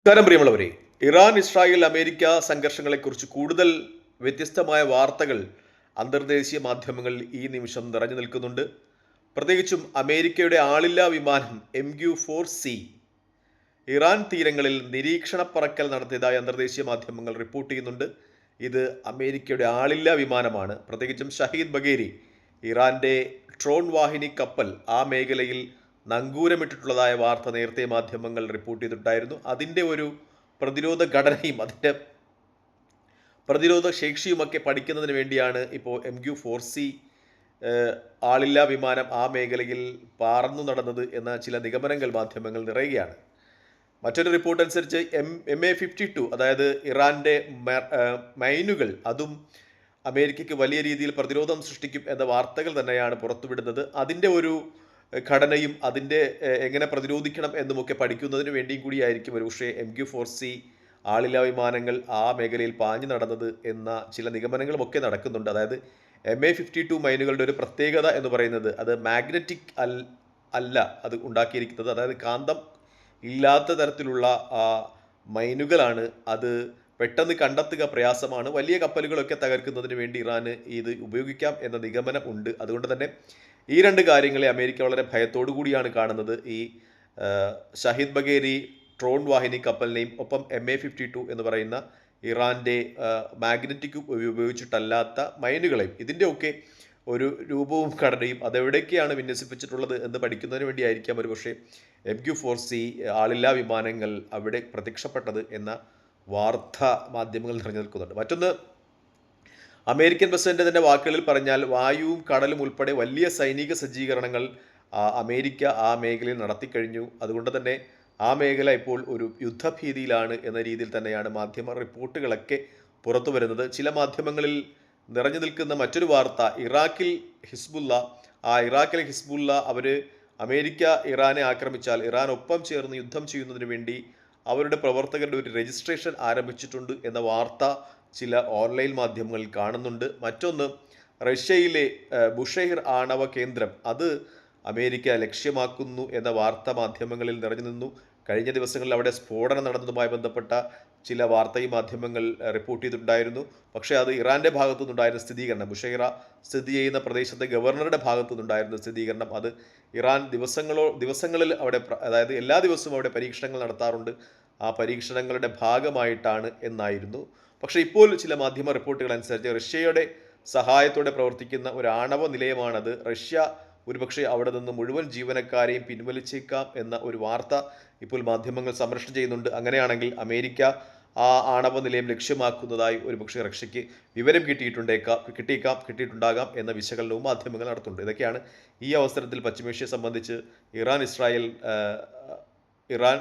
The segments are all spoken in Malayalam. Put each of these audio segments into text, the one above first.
നമസ്കാരം പ്രിയമുള്ളവരെ. ഇറാൻ ഇസ്രായേൽ അമേരിക്ക സംഘർഷങ്ങളെക്കുറിച്ച് കൂടുതൽ വ്യത്യസ്തമായ വാർത്തകൾ അന്തർദേശീയ മാധ്യമങ്ങളിൽ ഈ നിമിഷം നിറഞ്ഞു നിൽക്കുന്നുണ്ട്. പ്രത്യേകിച്ചും അമേരിക്കയുടെ ആളില്ലാ വിമാനം M Q four C Iran തീരങ്ങളിൽ നിരീക്ഷണ പറക്കൽ നടത്തിയതായി അന്തർദേശീയ മാധ്യമങ്ങൾ റിപ്പോർട്ട് ചെയ്യുന്നുണ്ട്. ഇത് അമേരിക്കയുടെ ആളില്ലാ വിമാനമാണ്. പ്രത്യേകിച്ചും ഷഹീദ് ബഗേരി ഇറാന്റെ ട്രോൺ വാഹിനി കപ്പൽ ആ മേഖലയിൽ നങ്കൂരമിട്ടിട്ടുള്ളതായ വാർത്ത നേരത്തെ മാധ്യമങ്ങൾ റിപ്പോർട്ട് ചെയ്തിട്ടുണ്ടായിരുന്നു. അതിന്റെ ഒരു പ്രതിരോധ ഘടനയും അതിന്റെ പ്രതിരോധ ശേഷിയുമൊക്കെ പഠിക്കുന്നതിന് വേണ്ടിയാണ് ഇപ്പോൾ എം ക്യു ഫോർ സി ആളില്ലാ വിമാനം ആ മേഖലയിൽ പാർന്നു നടന്നത് എന്ന ചില നിഗമനങ്ങൾ മാധ്യമങ്ങൾ നിറയുകയാണ്. മറ്റൊരു റിപ്പോർട്ട് അനുസരിച്ച് M M A fifty two അതായത് ഇറാന്റെ മൈനുകൾ അതും അമേരിക്കയ്ക്ക് വലിയ രീതിയിൽ പ്രതിരോധം സൃഷ്ടിക്കും എന്ന വാർത്തകൾ തന്നെയാണ് പുറത്തുവിടുന്നത്. അതിന്റെ ഒരു ഘടനയും അതിന്റെ എങ്ങനെ പ്രതിരോധിക്കണം എന്നുമൊക്കെ പഠിക്കുന്നതിന് വേണ്ടിയും കൂടിയായിരിക്കും ഒരു പക്ഷേ എം ക്യു ഫോർ സി ആളില്ല വിമാനങ്ങൾ ആ മേഖലയിൽ പാഞ്ഞു നടന്നത് എന്ന ചില നിഗമനങ്ങളുമൊക്കെ നടക്കുന്നുണ്ട്. അതായത് എം എ ഫിഫ്റ്റി ടു മൈനുകളുടെ ഒരു പ്രത്യേകത എന്ന് പറയുന്നത് അത് മാഗ്നറ്റിക് അൽ അല്ല അത് ഉണ്ടാക്കിയിരിക്കുന്നത്. അതായത് കാന്തം ഇല്ലാത്ത തരത്തിലുള്ള മൈനുകളാണ് അത് പെട്ടെന്ന് കണ്ടെത്തുക പ്രയാസമാണ്. വലിയ കപ്പലുകളൊക്കെ തകർക്കുന്നതിന് വേണ്ടി ഇറാന് ഇത് ഉപയോഗിക്കാം എന്ന നിഗമനം ഉണ്ട്. അതുകൊണ്ട് തന്നെ ഈ രണ്ട് കാര്യങ്ങളെ അമേരിക്ക വളരെ ഭയത്തോടു കൂടിയാണ് കാണുന്നത്. ഈ ഷഹീദ് ബഗേരി ട്രോൺ വാഹിനി കപ്പലിനെയും ഒപ്പം എം എ ഫിഫ്റ്റി ടു എന്ന് പറയുന്ന ഇറാന്റെ മാഗ്നറ്റിക് ഉപയോഗിച്ചിട്ടല്ലാത്ത മൈനുകളെയും ഇതിന്റെയൊക്കെ ഒരു രൂപവും ഘടനയും അതെവിടേക്കാണ് വിന്യസിപ്പിച്ചിട്ടുള്ളത് എന്ന് പഠിക്കുന്നതിന് വേണ്ടിയായിരിക്കാം ഒരു പക്ഷേ എം ക്യു ഫോർ സി ആളില്ലാ വിമാനങ്ങൾ അവിടെ പ്രത്യക്ഷപ്പെട്ടത് എന്ന വാർത്ത മാധ്യമങ്ങൾ നിറഞ്ഞു നിൽക്കുന്നുണ്ട്. മറ്റൊന്ന് അമേരിക്കൻ പ്രസിഡന്റ് തന്നെ വാക്കുകളിൽ പറഞ്ഞാൽ വായുവും കടലും ഉൾപ്പെടെ വലിയ സൈനിക സജ്ജീകരണങ്ങൾ അമേരിക്ക ആ മേഖലയിൽ നടത്തിക്കഴിഞ്ഞു. അതുകൊണ്ട് തന്നെ ആ മേഖല ഇപ്പോൾ ഒരു യുദ്ധഭീതിയിലാണ് എന്ന രീതിയിൽ തന്നെയാണ് മാധ്യമ റിപ്പോർട്ടുകളൊക്കെ പുറത്തു വരുന്നത്. ചില മാധ്യമങ്ങളിൽ നിറഞ്ഞു നിൽക്കുന്ന മറ്റൊരു വാർത്ത ഇറാഖിൽ ഹിസ്ബുല്ല ആ ഇറാഖിലെ ഹിസ്ബുല്ല അവർ അമേരിക്ക ഇറാനെ ആക്രമിച്ചാൽ ഇറാൻ ഒപ്പം ചേർന്ന് യുദ്ധം ചെയ്യുന്നതിന് വേണ്ടി അവരുടെ പ്രവർത്തകരുടെ ഒരു രജിസ്ട്രേഷൻ ആരംഭിച്ചിട്ടുണ്ട് എന്ന വാർത്ത ചില ഓൺലൈൻ മാധ്യമങ്ങളിൽ കാണുന്നുണ്ട്. മറ്റൊന്ന് റഷ്യയിലെ ബുഷൈർ ആണവ കേന്ദ്രം. അത് അമേരിക്ക ലക്ഷ്യമാക്കുന്നു എന്ന വാർത്താ മാധ്യമങ്ങളിൽ നിറഞ്ഞു നിന്നു. കഴിഞ്ഞ ദിവസങ്ങളിൽ അവിടെ സ്ഫോടനം നടന്നതുമായി ബന്ധപ്പെട്ട ചില വാർത്തയി മാധ്യമങ്ങൾ റിപ്പോർട്ട് ചെയ്തിട്ടുണ്ടായിരുന്നു. പക്ഷേ അത് ഇറാന്റെ ഭാഗത്തു നിന്നുണ്ടായിരുന്ന സ്ഥിരീകരണം ബുഷൈറ സ്ഥിതി ചെയ്യുന്ന പ്രദേശത്തെ ഗവർണറുടെ ഭാഗത്തു നിന്നുണ്ടായിരുന്ന സ്ഥിരീകരണം അത് ഇറാൻ ദിവസങ്ങളോ ദിവസങ്ങളിൽ അവിടെ അതായത് എല്ലാ ദിവസവും അവിടെ പരീക്ഷണങ്ങൾ നടത്താറുണ്ട്. ആ പരീക്ഷണങ്ങളുടെ ഭാഗമായിട്ടാണ് എന്നായിരുന്നു പക്ഷേ ഇപ്പോൾ ചില മാധ്യമ റിപ്പോർട്ടുകൾ അനുസരിച്ച് റഷ്യയുടെ സഹായത്തോടെ പ്രവർത്തിക്കുന്ന ഒരു ആണവ നിലയമാണത്. റഷ്യ ഒരുപക്ഷെ അവിടെ നിന്ന് മുഴുവൻ ജീവനക്കാരെയും പിൻവലിച്ചേക്കാം എന്ന ഒരു വാർത്ത ഇപ്പോൾ മാധ്യമങ്ങൾ സംരക്ഷണം ചെയ്യുന്നുണ്ട്. അങ്ങനെയാണെങ്കിൽ അമേരിക്ക ആ ആണവ നിലയം ലക്ഷ്യമാക്കുന്നതായി ഒരുപക്ഷെ റഷ്യയ്ക്ക് വിവരം കിട്ടിയിട്ടുണ്ടേക്കാം കിട്ടിയേക്കാം കിട്ടിയിട്ടുണ്ടാകാം എന്ന വിശകലനവും മാധ്യമങ്ങൾ നടത്തുന്നുണ്ട്. ഇതൊക്കെയാണ് ഈ അവസരത്തിൽ പശ്ചിമേഷ്യ സംബന്ധിച്ച് ഇറാൻ ഇസ്രായേൽ ഇറാൻ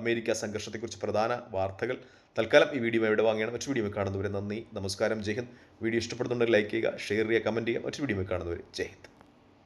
അമേരിക്ക സംഘർഷത്തെക്കുറിച്ച് പ്രധാന വാർത്തകൾ തൽക്കാലം ഈ വീഡിയോ ഇവിടെ വാങ്ങിയാണ്? മറ്റു വീഡിയോ കാണുന്നവരെ നന്ദി നമസ്കാരം ജയ് ഹിന്ദ്. വീഡിയോ ഇഷ്ടപ്പെടുന്നുണ്ടെങ്കിൽ ലൈക്ക് ചെയ്യുക ഷെയർ ചെയ്യുക കമന്റ് ചെയ്യുക. മറ്റു വീഡിയോ കാണുന്നവർ ജയ് ഹിന്ദ്.